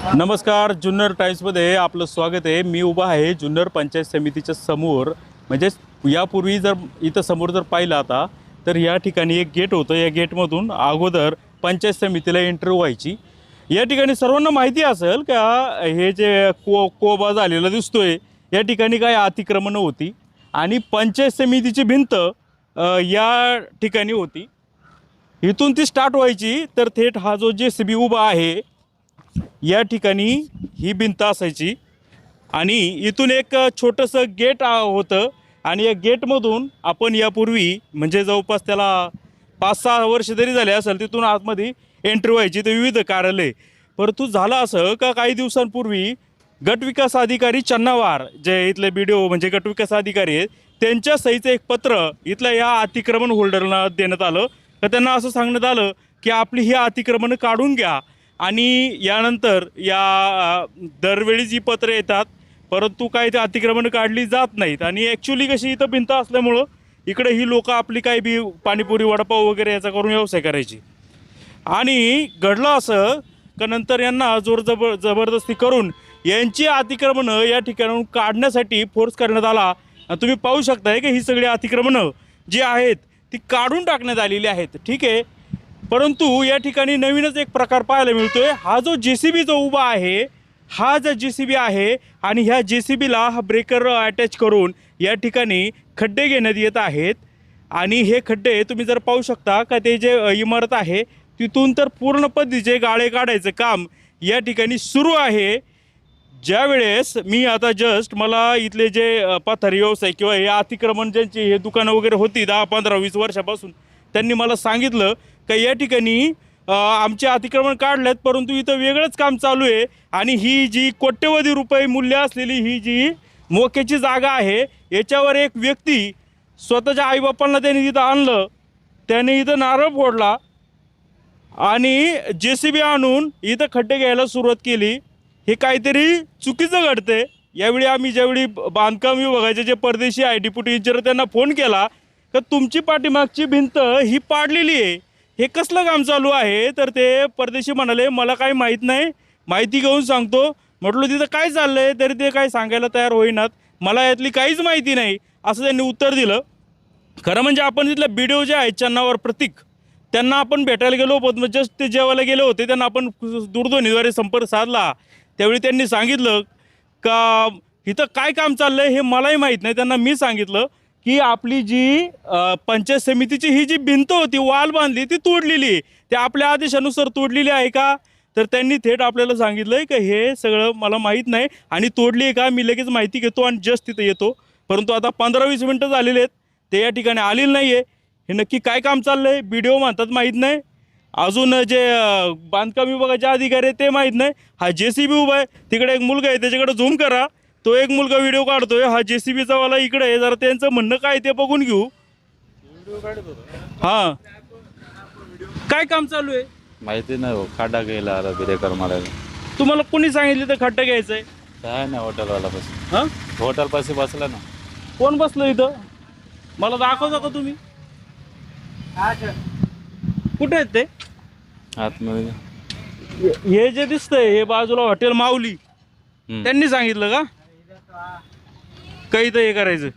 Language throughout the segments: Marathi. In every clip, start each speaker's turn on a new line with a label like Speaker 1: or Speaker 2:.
Speaker 1: नमस्कार जुन्नर टाईम्समध्ये आपलं स्वागत आहे. मी उभा आहे जुन्नर पंचायत समितीच्या समोर. म्हणजेच यापूर्वी जर इथं समोर जर पाहिलं आता तर या ठिकाणी एक गेट होतं. या गेटमधून अगोदर पंचायत समितीला इंटरव्ह्यू व्हायची. या ठिकाणी सर्वांना माहिती असेल का हे जे को कोबा झालेला दिसतोय या ठिकाणी काय अतिक्रमणं होती आणि पंचायत समितीची भिंत या ठिकाणी होती. इथून ती स्टार्ट व्हायची. तर थेट हा जो जे सी बी उभा आहे या ठिकाणी ही भिंत असायची. आणि इथून एक छोटंसं गेट होतं. आणि या गेटमधून आपण यापूर्वी म्हणजे जवळपास त्याला पाच सहा वर्ष जरी झाले असेल तिथून आतमध्ये एंट्री व्हायची ते विविध कार्यालय. परंतु झालं असं का काही दिवसांपूर्वी गटविकास अधिकारी चन्नावार जे इथले बी डी ओ म्हणजे गटविकास अधिकारी आहेत त्यांच्या सहीचं एक पत्र इथल्या या अतिक्रमण होल्डरला देण्यात आलं. तर त्यांना असं सांगण्यात आलं की आपली ही अतिक्रमणं काढून घ्या. आणि यानंतर या दरवेळी जी पत्रे येतात परंतु काय ते अतिक्रमण काढली जात नाहीत. आणि ॲक्च्युली कशी इथं भिंत असल्यामुळं इकडे ही लोकं आपली काही बी पाणीपुरी वडापाव वगैरे याचा करून व्यवसाय करायची. आणि घडलं असं का नंतर यांना जोर जबर जबरदस्ती करून यांची अतिक्रमणं या ठिकाणाहून काढण्यासाठी फोर्स करण्यात आला. तुम्ही पाहू शकताय की ही सगळी अतिक्रमणं जी आहेत ती काढून टाकण्यात आलेली आहेत. ठीक आहे? परंतु या ठिकाणी नवीनच एक प्रकार पाहायला मिळतोय. हा जो जे सी बी जो उभा आहे हा जो जे सी बी आहे आणि ह्या जे सी बीला हा ब्रेकर अटॅच करून या ठिकाणी खड्डे घेण्यात येत आहेत. आणि हे खड्डे तुम्ही जर पाहू शकता का ते जे इमारत आहे तिथून तर पूर्ण पद्धतीचे गाळे काढायचं काम या ठिकाणी सुरू आहे. ज्या वेळेस मी आता जस्ट मला इथले जे अ, पथारी व्यवसाय किंवा हे अतिक्रमण ज्यांची हे दुकानं वगैरे होती दहा पंधरा वीस वर्षापासून त्यांनी मला सांगितलं का या ठिकाणी आमचे अतिक्रमण काढलेत परंतु इथं वेगळंच काम चालू आहे आणि ही जी कोट्यवधी रुपये मूल्य असलेली ही जी मोक्याची जागा आहे याच्यावर एक व्यक्ती स्वतःच्या आईबापांना त्यांनी तिथं आणलं त्याने इथं नारळ फोडला आणि जे सी बी आणून इथं खड्डे घ्यायला सुरुवात केली. हे काहीतरी चुकीचं घडते यावेळी आम्ही ज्यावेळी बांधकाम विभागाचे जे परदेशी आहे डिप्युटी इंजिनियर त्यांना फोन केला. का तुमची पाठीमागची भिंत ही पाडलेली आहे. हे कसलं काम चालू आहे? तर ते परदेशी म्हणाले मला काही माहीत नाही. माहिती घेऊन सांगतो. म्हटलं तिथं काय चाललं आहे तरी ते काय सांगायला तयार होईनात. मला यातली काहीच माहिती नाही. असं त्यांनी उत्तर दिलं. खरं म्हणजे आपण तिथल्या बी डी ओ जे आहेत चन्नावर प्रतीक त्यांना आपण भेटायला गेलो होतो. जस्ट ते जेवायला गेले होते. त्यांना आपण दूरध्वनीद्वारे संपर्क साधला. त्यावेळी त्यांनी सांगितलं का इथं काय काम चाललं आहे हे मलाही माहीत नाही. त्यांना मी सांगितलं. की आपली जी पंचायत समितीची ही जी भिंत होती वाल बांधली ती तोडलेली आहे. ते आपल्या आदेशानुसार तोडलेली आहे का? तर त्यांनी थेट आपल्याला सांगितलं आहे का हे सगळं मला माहीत नाही आणि तोडली आहे का? मी लगेच माहिती घेतो आणि जस्ट तिथं येतो. परंतु आता पंधरा वीस मिनटं झालेले आहेत. ते या ठिकाणी आलेलं नाही आहे हे नक्की काय काम चाललं आहे बी डी ओ म्हणतात माहीत नाही. अजून जे बांधकाम विभागाचे अधिकारी आहेत ते माहीत नाही. हा जे सी बी उभा आहे. तिकडे एक मुलगा आहे. त्याच्याकडे झूम करा. तो एक मुलगा व्हिडिओ काढतोय हा जे सी बीचा वाला इकडे आहे जरा त्यांचं म्हणणं काय ते बघून घेऊ. हां. काय काम चालू आहे?
Speaker 2: माहिती नाही हो खाडा गेला आला बिरेकर मारायला.
Speaker 1: तुम्हाला कोणी सांगितलं तर खड्डा घ्यायचं आहे?
Speaker 2: काय नाही हॉटेलवाला पाशी
Speaker 1: हां?
Speaker 2: हॉटेल पाशी बसला ना.
Speaker 1: कोण बसलं इथं? मला दाखवता का तुम्ही? कुठे आहेत ते?
Speaker 2: आतमध्ये.
Speaker 1: हे- हे जे दिसतंय हे बाजूला हॉटेल माऊली.
Speaker 2: हम्म.
Speaker 1: त्यांनी सांगितलं का? काही तर हे करायचं?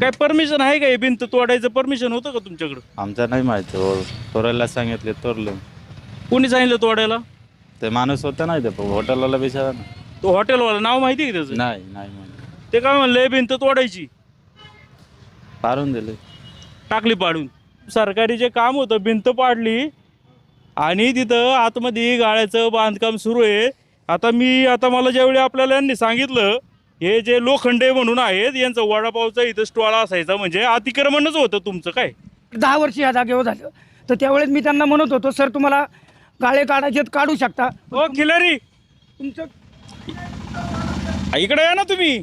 Speaker 1: काय परमिशन आहे का हे भिंत तोडायचं परमिशन होतं का तुमच्याकडं?
Speaker 2: आमच्या नाही माहिती हो. तोरायला सांगितले तोरलं
Speaker 1: कोणी सांगितलं तोडायला?
Speaker 2: ते माणूस होता नाही ते हॉटेलवाला विचारा ना.
Speaker 1: तो हॉटेलवाला नाव माहिती आहे का त्याचं?
Speaker 2: नाही नाही माहिती.
Speaker 1: ते काय म्हणलं हे भिंत तोडायची.
Speaker 2: पारून दिले.
Speaker 1: टाकली पाडून. सरकारी जे काम होतं भिंत पाडली आणि तिथं आतमध्ये गाळ्याचं बांधकाम सुरू आहे. आता मी आता मला ज्यावेळी आपल्याला यांनी सांगितलं हे जे लोखंडे म्हणून आहेत यांचं वडापावचा इथं स्टॉल असायचा म्हणजे अतिक्रमणच होतं तुमचं काय?
Speaker 3: दहा वर्ष या जागेवर झालं. तर त्यावेळेस मी त्यांना म्हणत होतो सर तुम्हाला गाळे काढायचे आहेत, काढू शकता.
Speaker 1: ओ खिलारी!
Speaker 3: तुमचं
Speaker 1: इकडे या ना तुम्ही.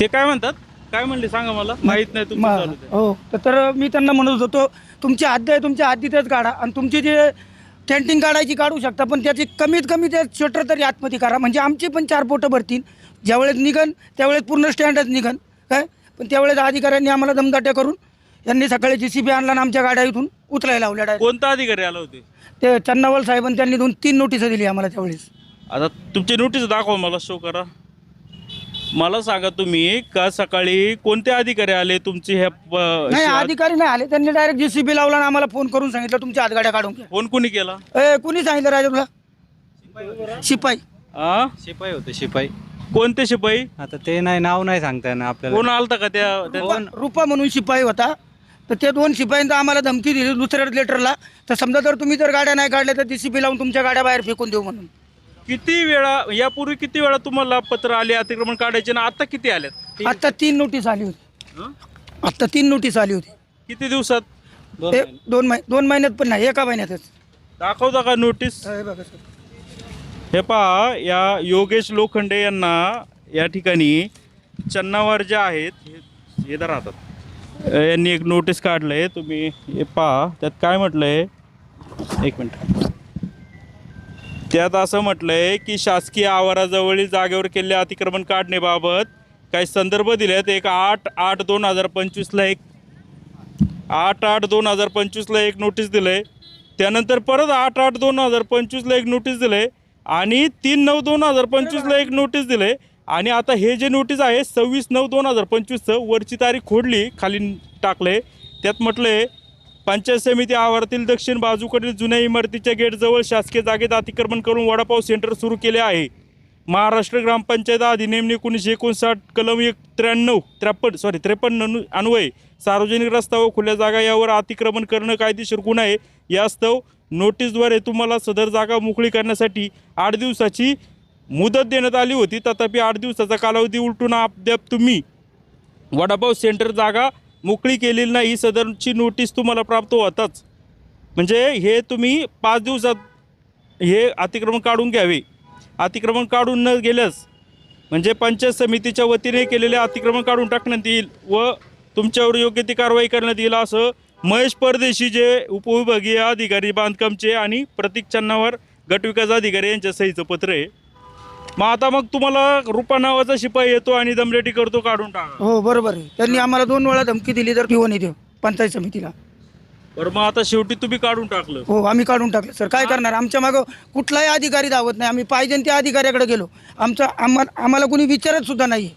Speaker 1: ते काय म्हणतात? काय म्हणले सांगा मला? माहीत नाही तुमचं
Speaker 3: मा-
Speaker 1: चालू ते.
Speaker 3: हो तर- तर मी त्यांना म्हणत होतो तुमची हद्द आहे तुमच्या हद्दीतच काढा आणि तुमची जे कॅन्टीन काढायची काढू शकता पण त्याची कमीत कमी ते शटर तरी आतमध्ये करा. म्हणजे आमची पण चार पोटं भरतील. ज्यावेळेस निघन त्यावेळेस पूर्ण स्टँडच निघन. काय? पण त्यावेळेस अधिकाऱ्यांनी आम्हाला दमदाट्या करून यांनी सकाळी जी सी बी आणला आणि आमच्या गाड्या इथून उचलायला लावल्या direct.
Speaker 1: कोणता अधिकारी आला होते?
Speaker 3: ते चन्नावल साहेबांनी त्यांनी दोन तीन नोटिसा दिली आम्हाला त्यावेळेस.
Speaker 1: आता तुमची नोटीस दाखवा मला शो करा. मला सांगा तुम्ही का सकाळी कोणते अधिकारी आले तुमचे ह्या प-
Speaker 3: नाही अधिकारी नाही आले. त्यांनी डायरेक्ट जेसीबी लावला आणि आम्हाला फोन करून सांगितलं तुमच्या हातगाड्या काढून घ्या.
Speaker 1: फोन कोणी केला?
Speaker 3: ए कुणी सांगितलं राजा तुला? शिपाई.
Speaker 1: आ?
Speaker 4: शिपाई होते शिपाई.
Speaker 1: कोणते शिपाई?
Speaker 4: आता ते नाही नाव नाही सांगता येणार आपल्याला.
Speaker 1: कोण आलता का त्या त्या-
Speaker 3: रुपा- रुपा म्हणून शिपाई होता. तर ते दोन शिपाईंचा आम्हाला धमकी दिली दुसऱ्या लेटरला तर समजा जर तुम्ही जर गाड्या नाही काढल्या तर जेसीबी लावून तुमच्या गाड्या बाहेर फेकून देऊ म्हणून.
Speaker 1: किती वेळा यापूर्वी किती वेळा तुम्हाला पत्र आले अतिक्रमण काढायचे ना आता किती आल्यात
Speaker 3: आता तीन नोटीस आली होती.
Speaker 1: हं?
Speaker 3: आता तीन नोटीस आली होती.
Speaker 1: किती दिवसात?
Speaker 4: दोन
Speaker 3: दोन महिने दोन महिन्यात पण नाही एका महिन्यातच.
Speaker 1: दाखवता का नोटीस
Speaker 3: हे बघा सर.
Speaker 1: हे पहा या योगेश लोखंडे यांना या ठिकाणी चन्नावर जे आहेत हे- हे तर राहतात अ, यांनी एक नोटीस काढलंय तुम्ही हे पहा त्यात काय म्हटलंय? एक मिनिट. त्यात असं म्हटलंय की शासकीय आवाराजवळील जागेवर केलेले अतिक्रमण काढण्याबाबत काही संदर्भ दिलेत. एक आठ आठ दोन हजार पंचवीसला एक आठ आठ दोन हजार पंचवीसला एक नोटीस दिलं आहे त्यानंतर परत आठ आठ दोन हजार पंचवीसला एक नोटीस दिले आणि तीन नऊ दोन हजार पंचवीसला एक नोटीस दिले आणि आता हे जे नोटीस आहे सव्वीस नऊ दोन हजार पंचवीसचं वरची तारीख खोडली खाली टाकले त्यात म्हटलं आहे पंचायत समिती आवारातील दक्षिण बाजूकडील जुन्या इमारतीच्या गेटजवळ शासकीय जागेत अतिक्रमण करून वडापाव सेंटर सुरू केले आहे. महाराष्ट्र ग्रामपंचायत अधिनियम एकोणीसशे एकोणसाठ कलम एक त्र्याण्णव त्रेपन्न सॉरी त्रेपन्न नु- अन्वये सार्वजनिक रस्ता व खुल्या जागा यावर अतिक्रमण करणं कायदेशीर गुन्हा आहे. यास्तव नोटीसद्वारे तुम्हाला सदर जागा मोकळी करण्यासाठी आठ दिवसाची मुदत देण्यात आली होती. तथापि आठ दिवसाचा कालावधी उलटून अद्याप तुम्ही वडापाव सेंटर जागा मोकळी केलेली नाही. सदरची नोटीस तुम्हाला प्राप्त होताच. म्हणजे हे तुम्ही पाच दिवसात हे अतिक्रमण काढून घ्यावे. अतिक्रमण काढून न गेल्यास म्हणजे पंचायत समितीच्या वतीने केलेले अतिक्रमण काढून टाकण्यात येईल व तुमच्यावर योग्य ती कारवाई करण्यात येईल असं महेश परदेशी जे उपविभागीय अधिकारी बांधकामचे आणि प्रतीक चन्नावर गटविकास अधिकारी यांच्या सहीचं पत्र आहे. मग आता मग तुम्हाला रुपा नावाचा शिपाई येतो आणि दमलेटी करतो काढून टाका.
Speaker 3: हो बरोबर आहे. त्यांनी आम्हाला दोन वेळा धमकी दिली तर पिऊन येते पंचायत समितीला.
Speaker 1: बरं मग आता शेवटी तुम्ही काढून टाकलं.
Speaker 3: हो आम्ही काढून टाकलं. सर काय करणार? आमच्या मागं कुठलाही अधिकारी धावत नाही. आम्ही पाहिजे त्या अधिकाऱ्याकडे गेलो. आमचा आम्हाला आम्हाला कोणी विचारत सुद्धा नाही.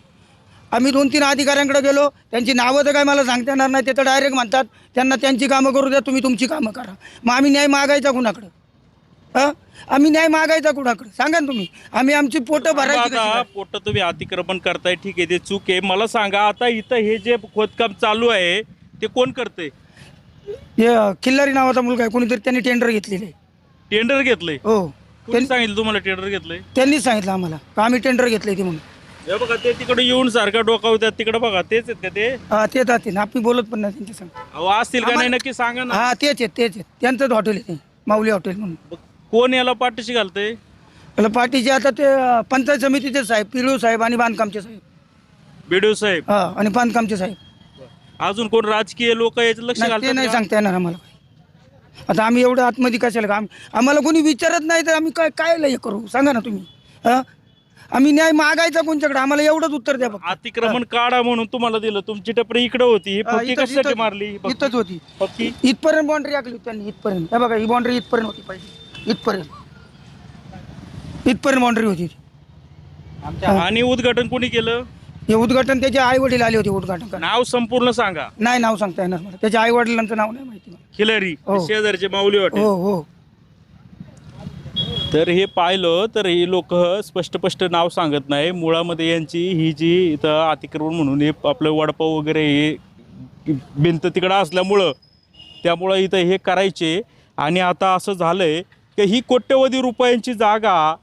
Speaker 3: आम्ही दोन तीन अधिकाऱ्यांकडे गेलो. त्यांची नावं तर काय मला सांगता येणार नाही. ते तर डायरेक्ट म्हणतात त्यांना त्यांची कामं करू द्या तुम्ही तुमची कामं करा. मग आम्ही न्याय मागायचा कुणाकडं? हां? आम्ही न्याय मागायचा कुणाकडं? सांगा ना तुम्ही. आम्ही आमची पोटं भरायची कशी
Speaker 1: आता
Speaker 3: काय?
Speaker 1: पोट तुम्ही अतिक्रमण करताय ठीक आहे ते चूक आहे. मला सांगा आता इथं हे जे खोदकाम चालू आहे ते कोण करते
Speaker 3: हे अं, खिल्लारी नावाचा मुलगा आहे कोणीतरी त्यांनी टेंडर घेतलेले
Speaker 1: टेंडर घेतलंय?
Speaker 3: हो.
Speaker 1: कोणी सांगितलं तुम्हाला टेंडर घेतलंय?
Speaker 3: त्यांनीच सांगितलं आम्हाला. का आम्ही टेंडर घेतले ते म्हणून?
Speaker 1: हे बघा ते तिकडे येऊन सारखा डोकावतात तिकडे बघा तेच आहेत का ते?
Speaker 3: हा, ते जाते ना आम्ही बोलत पण नाही त्यांच्या संग.
Speaker 1: अहो असतील का नाही नक्की सांगा ना.
Speaker 3: हा तेच आहेत तेच आहेत. त्यांचंच हॉटेल आहे ते. माऊली हॉटेल म्हणून.
Speaker 1: बघ, कोण याला पाठीशी घालतंय?
Speaker 3: त्याला पार्टीचे आता ते अं, पंचायत समितीचे साहेब पिळू साहेब आणि बांधकामचे साहेब.
Speaker 1: बीडीओ साहेब.
Speaker 3: हा आणि बांधकामचे साहेब.
Speaker 1: अजून कोण राजकीय लोक याचं लक्ष
Speaker 3: नाही, ते
Speaker 1: घालतात
Speaker 3: नाही
Speaker 1: का?
Speaker 3: सांगता येणार आम्हाला. काही. आता आम्ही एवढं आतमध्ये कशाला का? आम- आम्हाला कोणी विचारत नाही तर आम्ही काय काय हे करू? सांगा ना तुम्ही. हा? आम्ही न्याय मागायचा कोणच्याकडे? आम्हाला एवढंच उत्तर द्या फक्त.
Speaker 1: अतिक्रमण काढा म्हणून तुम्हाला दिलं. तुमची टपरी इकडे होती. ही
Speaker 3: हा,
Speaker 1: पक्की कशासाठी मारली? ही पक्की-
Speaker 3: इथंच होती.
Speaker 1: पक्की
Speaker 3: इथपर्यंत बाउंड्री आखली होती त्यांनी इथपर्यंत. हे बघा ही बाउंड्री इथपर्यंत होती पाहिजे. इथपर्यंत. इथपर्यंत बाउंड्री होती.
Speaker 1: आणि उद्घाटन कोणी केलं?
Speaker 3: हे उद्घाटन त्याचे आई वडील आले होते उद्घाटन करायला.
Speaker 1: नाव संपूर्ण सांगा.
Speaker 3: नाही नाव सांगता येणार मला. त्याच्या आई वडिलांचं नाव नाही माहिती मला.
Speaker 1: खिलरी
Speaker 3: हो.
Speaker 1: शेजारचे माऊली हॉटेल
Speaker 3: हो हो.
Speaker 1: तर हे पाहिलं तर ही लोक स्पष्ट स्पष्ट नाव सांगत नाही. मुळामध्ये यांची ही जी इथं अतिक्रमण म्हणून हे आपलं वडापाव वगैरे हे भिंत तिकडं असल्यामुळं त्यामुळं इथं हे करायचे. आणि आता असं झालंय की ही कोट्यवधी रुपयांची जागा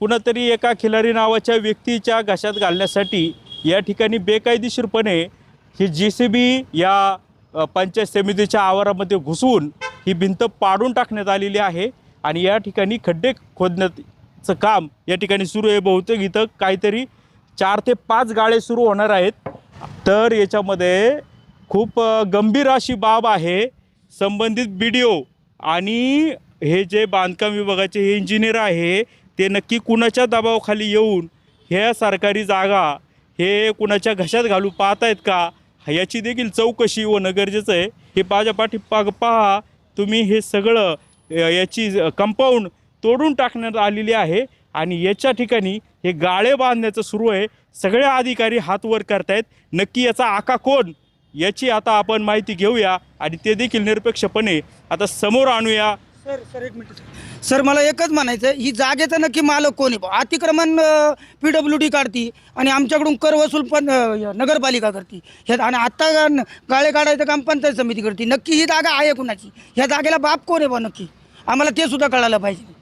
Speaker 1: कुणातरी एका खिलारी नावाच्या व्यक्तीच्या घशात घालण्यासाठी या ठिकाणी बेकायदेशीरपणे ही जी सी बी या पंचायत समितीच्या आवारामध्ये घुसवून ही भिंत पाडून टाकण्यात आलेली आहे. आणि या ठिकाणी खड्डे खोदण्याचं काम या ठिकाणी सुरू आहे. बहुतेक इथं काहीतरी चार ते पाच गाळे सुरू होणार आहेत. तर याच्यामध्ये खूप गंभीर अशी बाब आहे. संबंधित बी डी ओ आणि हे जे बांधकाम विभागाचे हे इंजिनियर आहे ते नक्की कुणाच्या दबावाखाली येऊन ह्या सरकारी जागा हे कुणाच्या घशात घालू पाहत आहेत का याची देखील चौकशी होणं गरजेचं आहे. हे माझ्या पाठीपाग पहा तुम्ही हे सगळं याची कंपाऊंड तोडून टाकण्यात आलेली आहे आणि याच्या ठिकाणी हे गाळे बांधण्याचं सुरू आहे. सगळे अधिकारी हातवर करतायत. नक्की याचा आका कोण याची आता आपण माहिती घेऊया आणि ते देखील निरपेक्षपणे आता समोर आणूया.
Speaker 3: सर सर एक मिनिट सर. मला एकच म्हणायचं आहे, ही जागेचं नक्की मालक कोण आहे? बुवा? अतिक्रमण पी डब्ल्यू डी काढती आणि आमच्याकडून कर वसूल पण अ, नगरपालिका करते. ह्या आणि आत्ता न- गाळे काढायचं काम पंचायत समिती करते. नक्की ही जागा आहे कुणाची? ह्या जागेला बाप कोण आहे बा नक्की? आम्हाला ते सुद्धा कळायला पाहिजे.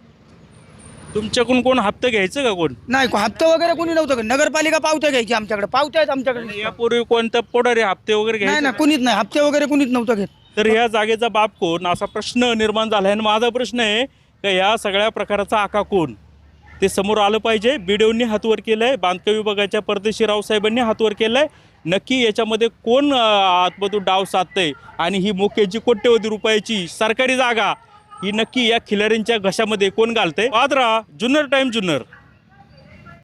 Speaker 1: तुमच्याकडून कोण हप्ते घ्यायचं का कोण?
Speaker 3: नाही हप्ते वगैरे कोणी नव्हतं का? नगरपालिका पावत्या घ्यायची आमच्याकडे. पावत्या आहेत आमच्याकडे.
Speaker 1: यापूर्वी कोणत्या पोडारे हप्ते वगैरे
Speaker 3: नाही
Speaker 1: घ्यायचे
Speaker 3: ना कुणीच नाही. हप्ते वगैरे कुणीच नव्हतं घेत.
Speaker 1: तर ह्या जागेचा बाप कोण? असा प्रश्न निर्माण झाला आहे. आणि माझा प्रश्न आहे का या सगळ्या प्रकाराचा आका कोण? ते समोर आलं पाहिजे. बीडीओनी हातवर केलं आहे बांधकाम विभागाच्या परदेशी रावसाहेबांनी हातवर केलं आहे नक्की याच्यामध्ये कोण अं, आतमधून डाव साधतंय? आणि ही मुख्याची कोट्यवधी रुपयाची सरकारी जागा ही नक्की या खिलाऱ्यांच्या घशामध्ये कोण घालतंय? वादरा जुन्नर टाईम जुन्नर.